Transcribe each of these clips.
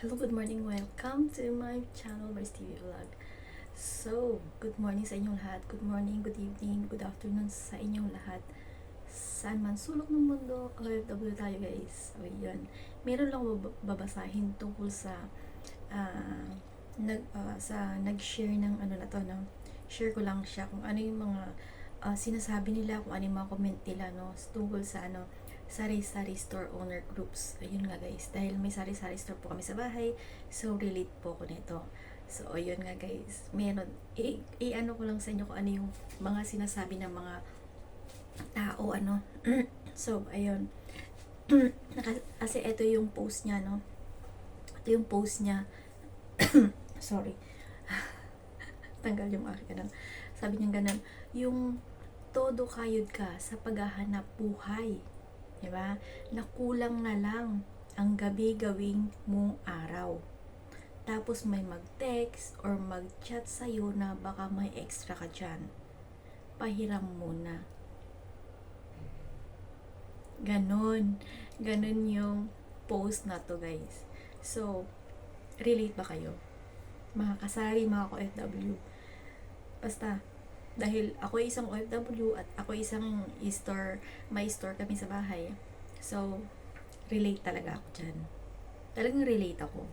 Hello, good morning. Welcome to my channel, Mars TV Vlog. So, good morning sa inyong lahat. Good morning, good evening, good afternoon sa inyong lahat. Saan man sulok ng mundo, OFW tayo guys. O yun. Meron lang bab- babasahin tungkol sa ah, nag, ah, sa nag-share ng ano na to, no? Share ko lang siya kung ano yung mga ah, sinasabi nila, kung ano yung mga comment nila, no? Tungkol sa ano, sari-sari store owner groups. Ayun nga guys, dahil may sari-sari store po kami sa bahay, so relate po ako nito. So, ayun nga guys, meron, i- i-ano ko lang sa inyo kung ano yung mga sinasabi ng mga tao, ano. so, ayun. Kasi ito yung post niya, no. Ito yung post niya. Sorry. Tanggal yung aking ano. Sabi niya ganun, yung todo kayod ka sa paghahanap buhay. Diba? Na kulang na lang ang gabi gawing mong araw. Tapos may mag-text or mag-chat sa'yo na baka may extra ka dyan. Pahiram muna. Ganon. Ganon yung post na to guys. So, relate ba kayo? Mga kasari, mga ka-FW. Basta, dahil ako ay isang OFW at ako ay isang store, may store kami sa bahay. So, relate talaga ako dyan. Talagang relate ako.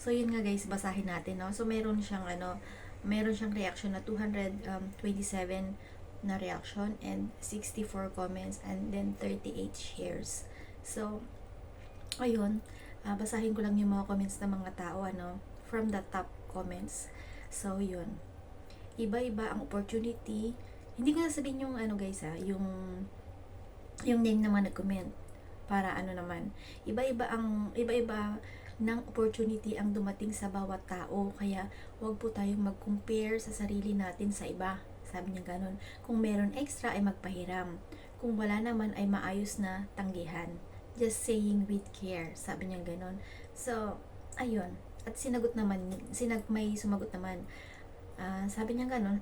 So, yun nga guys, basahin natin, no? So, meron siyang, ano, meron siyang reaction na 227 na reaction and 64 comments and then 38 shares. So, ayun, ah, basahin ko lang yung mga comments ng mga tao, ano, from the top comments. So, yun iba-iba ang opportunity. Hindi ko na sabihin yung ano guys ha, yung yung name naman nag-comment para ano naman. Iba-iba ang iba-iba ng opportunity ang dumating sa bawat tao. Kaya wag po tayong mag-compare sa sarili natin sa iba. Sabi niya ganun. Kung meron extra ay magpahiram. Kung wala naman ay maayos na tanggihan. Just saying with care. Sabi niya ganun. So, ayun. At sinagot naman, sinag may sumagot naman. Ah, sabi niya ganun,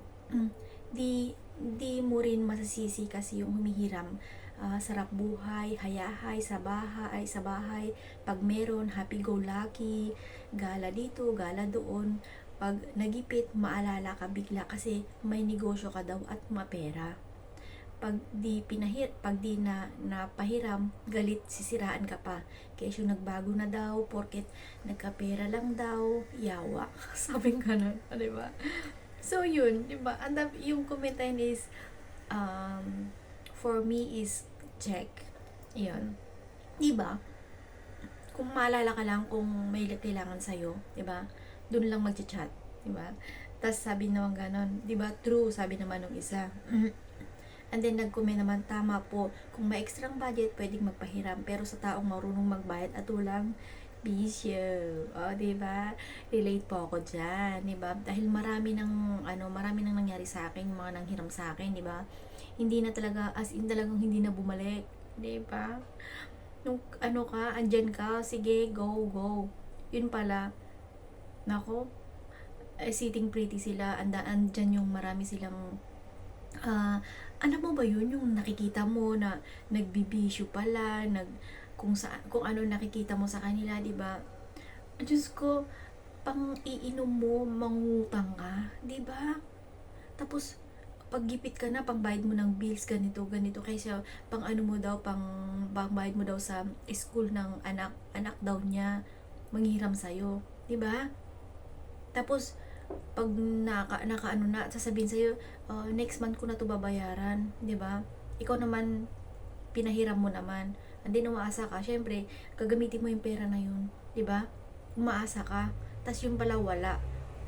di di mo rin masasisi kasi yung humihiram. Ah, sarap buhay, hayahay sa bahay, sa bahay. Pag meron, happy-go-lucky, gala dito, gala doon. Pag nagipit, maalala ka bigla kasi may negosyo ka daw at mapera. Pag di pinahir, pag di na napahiram, galit sisiraan ka pa. Kesyo nagbago na daw, porket nagkapera lang daw, yawa. Sabi nga na, di ba? So, yun, di ba? And yung komentahin is, um, for me is check. Yun. Di ba? Kung maalala ka lang kung may kailangan sa'yo, di ba? Doon lang mag-chat, di ba? Tapos sabi naman ganon, di ba? True, sabi naman ng isa. And then nag-comment naman, tama po, kung may extrang budget, pwedeng magpahiram. Pero sa taong marunong magbayad at walang bisyo. O, di ba? Relate po ako dyan, di ba? Dahil marami nang, ano, marami nang nangyari sa akin, mga nanghiram sa akin, di ba? Hindi na talaga, as in talagang hindi na bumalik. Di ba? Nung ano ka, andyan ka, sige, go, go. Yun pala, nako, eh, sitting pretty sila, anda, andyan yung marami silang ah alam mo ba yun? Yung nakikita mo na nagbibisyo pala nag kung sa kung ano nakikita mo sa kanila di ba? Diyos ko pang iinom mo mangutang ka di ba? Tapos paggipit ka na pangbayad mo ng bills ganito ganito. Kaysa pang ano mo daw pang pangbayad mo daw sa school ng anak anak daw niya manghiram sa'yo di ba? Tapos pag naka, naka ano na, sasabihin sa'yo, "Ah, next month ko na to babayaran, di ba? Ikaw naman, pinahiram mo naman. Hindi na umaasa ka, syempre, gagamitin mo yung pera na yun, di ba? Umaasa ka, tas yung pala wala.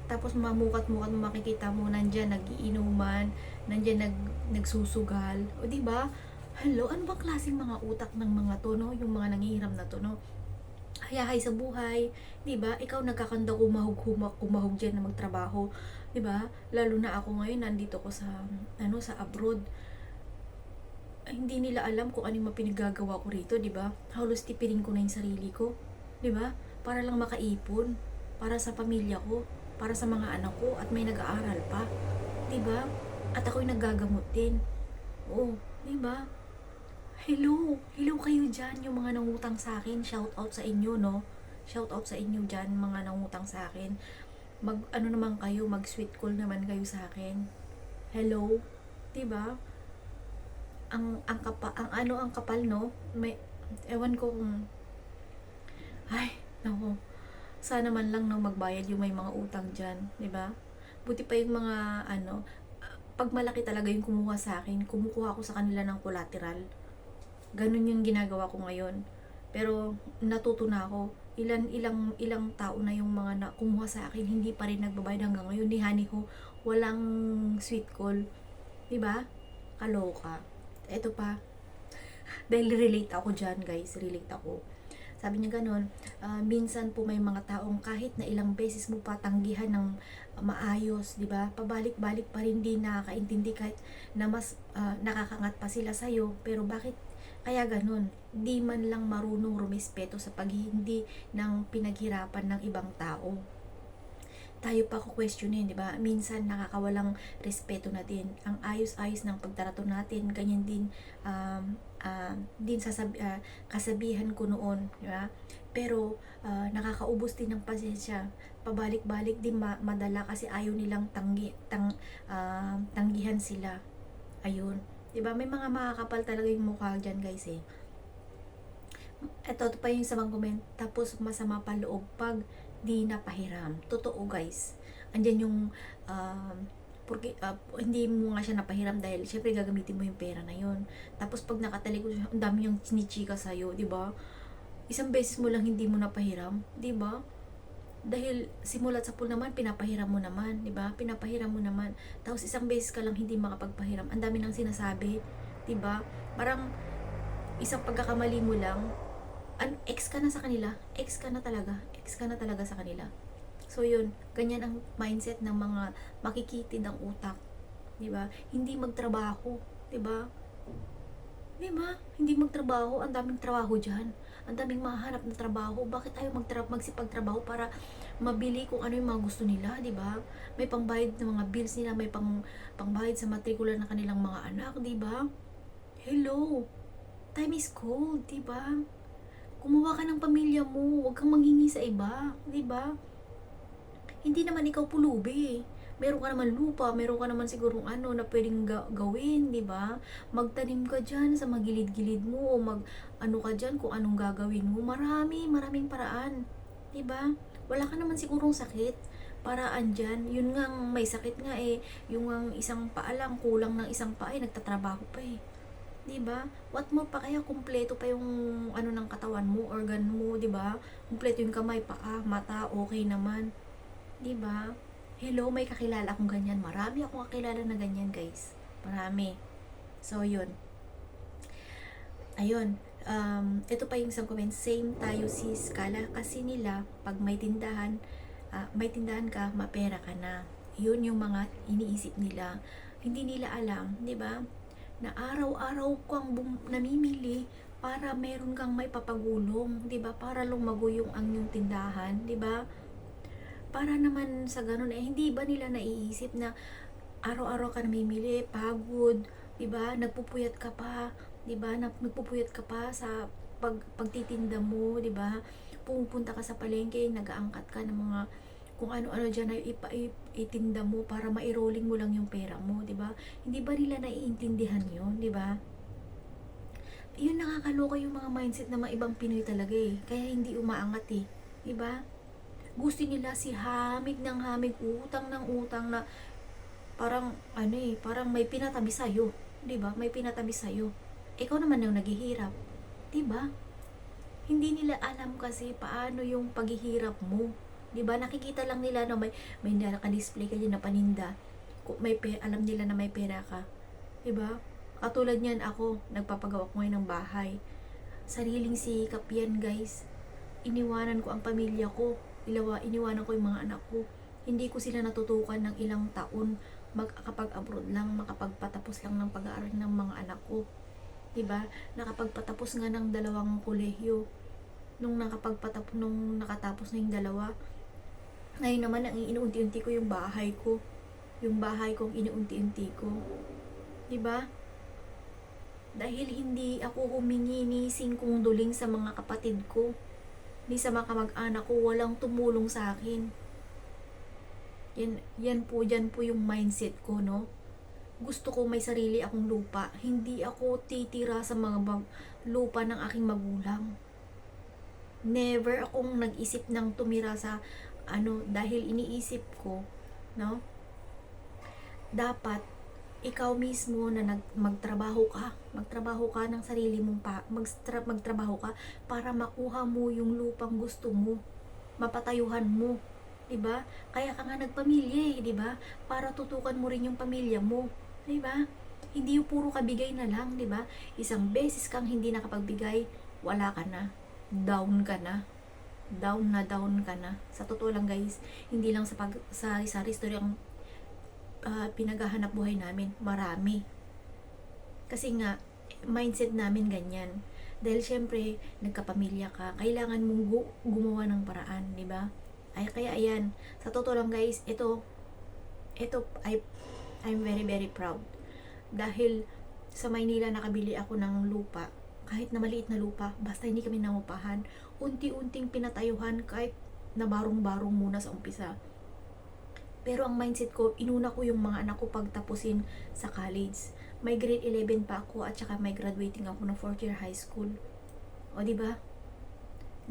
Tapos mamukat-mukat mo makikita mo, nandyan nagiinuman, nandyan nag, nagsusugal, o di ba? Hello, ano bang klaseng mga utak ng mga to, no? Yung mga nangihiram na to, no? Hayahay sa buhay, 'di ba? Ikaw nagkakanda kumahog humag kumahog diyan na magtrabaho, 'di ba? Lalo na ako ngayon nandito ko sa ano sa abroad. Ay, hindi nila alam kung ano yung ko rito, 'di ba? Halos tipirin ko na yung sarili ko, 'di ba? Para lang makaipon, para sa pamilya ko, para sa mga anak ko at may nag-aaral pa, 'di ba? At ako'y naggagamot din. Oh, 'di ba? Hello, hello kayo dyan, yung mga nangutang sa akin, shout out sa inyo, no? Shout out sa inyo dyan, mga nangutang sa akin. Mag, ano naman kayo, mag sweet call naman kayo sa akin. Hello? 'Di ba? Ang, ang kapa, ang ano, ang kapal, no? May, ewan ko kung, ay, nako. Sana man lang no magbayad yung may mga utang diyan, 'di ba? Buti pa yung mga ano, pag malaki talaga yung kumuha sa akin, kumukuha ako sa kanila ng collateral. Ganun yung ginagawa ko ngayon. Pero natuto na ako. Ilan ilang ilang tao na yung mga na, kumuha sa akin, hindi pa rin nagbabayad hanggang ngayon. Ni Honey ko, walang sweet call. 'Di ba? Kaloka. Ito pa. Dahil relate ako diyan, guys. Relate ako. Sabi niya ganun, ah, minsan po may mga taong kahit na ilang beses mo patanggihan ng maayos, di ba? Pabalik-balik pa rin di nakakaintindi kahit na mas ah, nakakangat pa sila sa'yo. Pero bakit kaya ganun? Di man lang marunong rumispeto sa paghihindi ng pinaghirapan ng ibang tao. Tayo pa ko questionin, di ba? Minsan nakakawalang respeto natin. Ang ayos-ayos ng pagtarato natin, ganyan din um, um, din sasabi, ah, kasabihan ko noon, di ba? Pero ah, nakakaubos din ng pasensya. Pabalik-balik din ma- madala kasi ayaw nilang tanggi, tang, ah, tanggihan sila. Ayun. 'Di ba? May mga makakapal talaga yung mukha diyan, guys eh. Ito, ito pa yung sa mga comment. Tapos masama pa loob pag di napahiram. Totoo, guys. Andyan yung um, porque ah, hindi mo nga siya napahiram dahil syempre gagamitin mo yung pera na yon. Tapos pag nakatalikod siya, ang dami yung chinichika sa'yo, di ba? Isang beses mo lang hindi mo napahiram, di ba? Dahil simulat sa pool naman, pinapahiram mo naman, di ba? Pinapahiram mo naman. Tapos isang beses ka lang hindi makapagpahiram. Ang dami nang sinasabi, di ba? Parang isang pagkakamali mo lang, an ex ka na sa kanila, ex ka na talaga, ex ka na talaga sa kanila. So yun, ganyan ang mindset ng mga makikitid ang utak. 'Di ba? Hindi magtrabaho, 'di ba? 'Di ba? Hindi magtrabaho, ang daming trabaho diyan. Ang daming mahanap na trabaho. Bakit ayaw magtra magsipagtrabaho para mabili kung ano yung mga gusto nila, 'di ba? May pangbayad ng mga bills nila, may pang pangbayad sa matrikula ng kanilang mga anak, 'di ba? Hello. Time is cold, 'di ba? Kumuha ka ng pamilya mo, huwag kang manghingi sa iba, 'di ba? hindi naman ikaw pulubi. Meron ka naman lupa, meron ka naman sigurong ano na pwedeng ga- gawin, di ba? Magtanim ka dyan sa magilid-gilid mo o mag ano ka dyan kung anong gagawin mo. Marami, maraming paraan. Di ba? Wala ka naman sigurong sakit. Paraan dyan. Yun nga may sakit nga eh. Yung ang isang paa lang, kulang ng isang paa eh, nagtatrabaho pa eh. 'di ba? What more pa kaya kumpleto pa yung ano ng katawan mo, organ mo, 'di ba? Kumpleto yung kamay, paa, mata, okay naman. 'Di ba? Hello, may kakilala akong ganyan. Marami akong kakilala na ganyan, guys. Marami. So, yun. Ayun. Um, ito pa yung isang comment. Same tayo sis. Kala kasi nila, pag may tindahan, ah, may tindahan ka, mapera ka na. Yun yung mga iniisip nila. Hindi nila alam, di ba? Na araw-araw kang namimili para meron kang may papagulong, di ba? Para lumago yung ang yung tindahan, di ba? Para naman sa ganun eh hindi ba nila naiisip na araw-araw ka namimili, pagod, 'di ba? Nagpupuyat ka pa, 'di ba? Nagpupuyat ka pa sa pag pagtitinda mo, 'di ba? Pupunta ka sa palengke, nag-aangkat ka ng mga kung ano-ano diyan na ipa, itinda mo para ma-rolling mo lang yung pera mo, 'di ba? Hindi ba nila naiintindihan 'yon, 'di ba? Yun nakakaloka yung mga mindset ng mga ibang Pinoy talaga eh. Kaya hindi umaangat eh. 'Di ba? Gusto nila si hamig ng hamig, utang ng utang na parang ano eh, parang may pinatabi sa'yo. 'Di ba? May pinatabi sa'yo. Ikaw naman yung naghihirap. 'Di ba? Hindi nila alam kasi paano yung paghihirap mo. 'Di ba? Nakikita lang nila na may may naka-display ka na paninda. May alam nila na may pera ka. 'Di ba? Katulad niyan ako, nagpapagawa ko ng bahay. Sariling sikap yan, guys. Iniwanan ko ang pamilya ko ilawa, iniwanan ko yung mga anak ko. Hindi ko sila natutukan ng ilang taon magkakapag-abroad lang, makapagpatapos lang ng pag-aaral ng mga anak ko. 'Di ba? Nakapagpatapos nga ng dalawang kolehiyo. Nung nakapagpatapos nung nakatapos na yung dalawa. Ngayon naman ang inuunti-unti ko yung bahay ko. Yung bahay kong inuunti-unti ko. 'Di ba? Dahil hindi ako humingi ni singkong duling sa mga kapatid ko. Ni sa mga kamag-anak ko, walang tumulong sa akin. Yan, yan po, yan po yung mindset ko, no? Gusto ko may sarili akong lupa. Hindi ako titira sa mga bag, lupa ng aking magulang. Never akong nag-isip ng tumira sa ano dahil iniisip ko, no? Dapat ikaw mismo na nag, magtrabaho ka, magtrabaho ka ng sarili mong pa, magstra, magtrabaho ka para makuha mo yung lupang gusto mo, mapatayuhan mo, 'di ba? Kaya ka nga nagpamilya, eh, 'di ba? Para tutukan mo rin yung pamilya mo, 'di ba? Hindi yung puro kabigay na lang, 'di ba? Isang beses kang hindi nakapagbigay, wala ka na. Down ka na. Down na down ka na. Sa totoo lang guys, hindi lang sa pag sa sa story ang ah, pinaghahanap buhay namin, marami. Kasi nga, mindset namin ganyan. Dahil syempre, nagkapamilya ka, kailangan mong gu- gumawa ng paraan, di ba? Ay, kaya ayan, sa totoo lang guys, ito, ito, I, I'm very, very proud. Dahil sa Maynila nakabili ako ng lupa, kahit na maliit na lupa, basta hindi kami nangupahan, unti-unting pinatayuhan kahit na barong-barong muna sa umpisa. Pero ang mindset ko, inuna ko yung mga anak ko pagtapusin sa college. May grade 11 pa ako at saka may graduating ako ng 4th year high school. O di ba?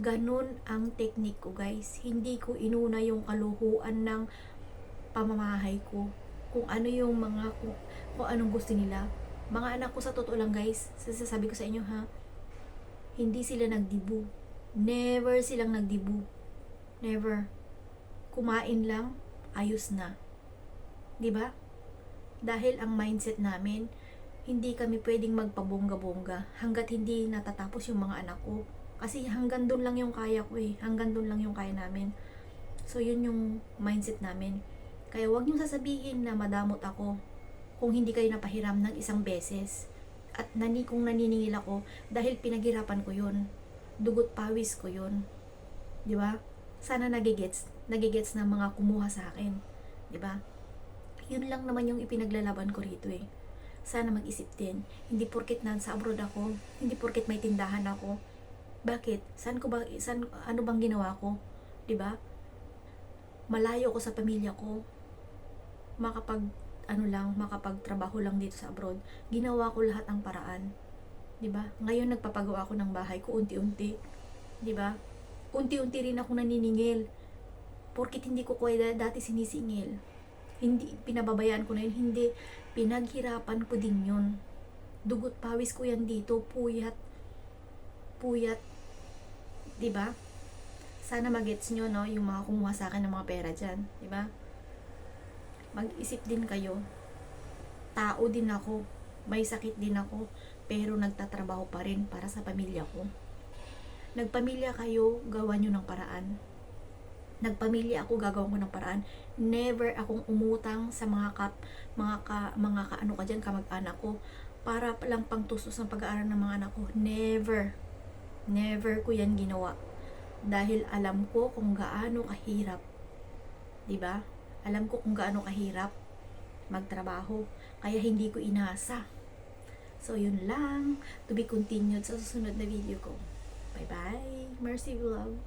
Ganun ang technique ko, guys. Hindi ko inuna yung kaluhuan ng pamamahay ko. Kung ano yung mga kung, kung anong gusto nila. Mga anak ko sa totoo lang, guys. Sasasabi ko sa inyo ha. Hindi sila nagdibu. Never silang nagdibu. Never. Kumain lang, ayos na. 'Di ba? Dahil ang mindset namin, hindi kami pwedeng magpabongga-bongga hanggat hindi natatapos yung mga anak ko. Kasi hanggang doon lang yung kaya ko eh. Hanggang doon lang yung kaya namin. So, yun yung mindset namin. Kaya wag niyo sasabihin na madamot ako kung hindi kayo napahiram ng isang beses. At nani kung naniningil ako dahil pinaghirapan ko yun. Dugot pawis ko yun. Di ba? Sana nagigets, nagigets ng mga kumuha sa akin. Ba? Yun lang naman yung ipinaglalaban ko rito eh. Sana mag-isip din. Hindi porket nasa abroad ako, hindi porket may tindahan ako. Bakit? Saan ko ba, saan, ano bang ginawa ko? Ba? Malayo ko sa pamilya ko. Makapag, ano lang, makapagtrabaho lang dito sa abroad. Ginawa ko lahat ng paraan. Di ba? Ngayon nagpapagawa ako ng bahay ko unti-unti. Di ba? Unti-unti rin ako naniningil. Porkit hindi ko kaya dati sinisingil. Hindi, pinababayaan ko na yun. Hindi, pinaghirapan ko din yun. Dugot pawis ko yan dito. Puyat. Puyat. ba? Sana magets nyo, no, yung mga kumuha sa akin ng mga pera dyan. ba? Mag-isip din kayo. Tao din ako. May sakit din ako. Pero nagtatrabaho pa rin para sa pamilya ko. Nagpamilya kayo, gawa nyo ng paraan. Nagpamilya ako, gagawin ko ng paraan. Never akong umutang sa mga kap, mga ka, mga ka, ano ka dyan, kamag-anak ko, para lang pangtustos ng pag-aaral ng mga anak ko. Never. Never ko yan ginawa. Dahil alam ko kung gaano kahirap. 'Di ba? Alam ko kung gaano kahirap magtrabaho. Kaya hindi ko inasa. So, yun lang. To be continued sa susunod na video ko. Bye-bye. Mercy Vlog.